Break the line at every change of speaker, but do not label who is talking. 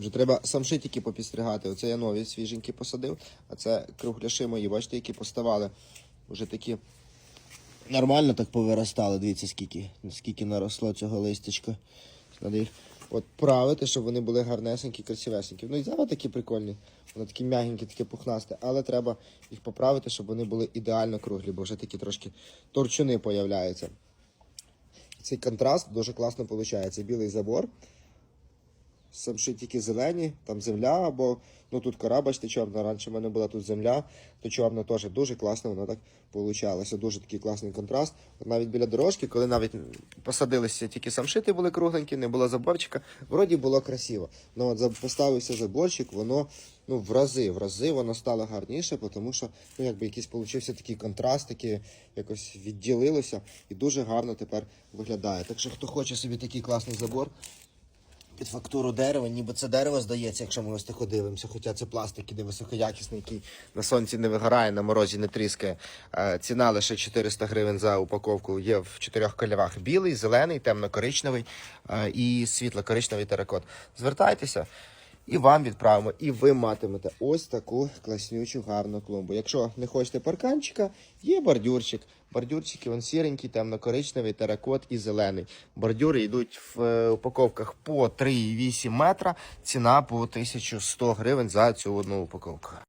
Вже треба самшитики попістригати. Оце я нові свіженькі посадив, а це кругляши мої, бачите, які поставали. Вже такі нормально так повиростали. Дивіться, скільки, скільки наросло цього листячка. Треба їх от правити, щоб вони були гарнесенькі, красивесенькі. Ну і зараз такі прикольні. Вони такі м'ягенькі, такі пухнасті, але треба їх поправити, щоб вони були ідеально круглі, бо вже такі трошки торчуни появляються. Цей контраст дуже класно виходить. Білий забор, самшитики зелені, там земля, або ну тут кора, бачите, чорна. Раніше в мене була тут земля, то чорна теж дуже класно воно так получалося. Дуже такий класний контраст. Навіть біля дорожки, коли навіть поставилися тільки самшити були кругленькі, не було заборчика, вроді було красиво. Ну от поставився заборчик, воно ну в рази, в рази воно стало гарніше, тому що ну якби якийсь получився такий контраст, такий якось відділилося і дуже гарно тепер виглядає. Так що хто хоче собі такий класний забор, під фактуру дерева, ніби це дерево здається, якщо ми ось тако дивимося. Хоча це пластик іде високоякісний, який на сонці не вигорає, на морозі не тріскає. Е, Ціна лише 400 гривень за упаковку. Є в чотирьох кольорах: білий, зелений, темно-коричневий е, і світло-коричневий теракот. Звертайтеся. І вам відправимо, і ви матимете ось таку класнючу гарну клумбу. Якщо не хочете парканчика, є бордюрчик. Бордюрчики він сіренький, темно-коричневий, теракот і зелений. Бордюри йдуть в е, упаковках по 3,8 метра. Ціна по 1100 гривень за цю одну упаковку.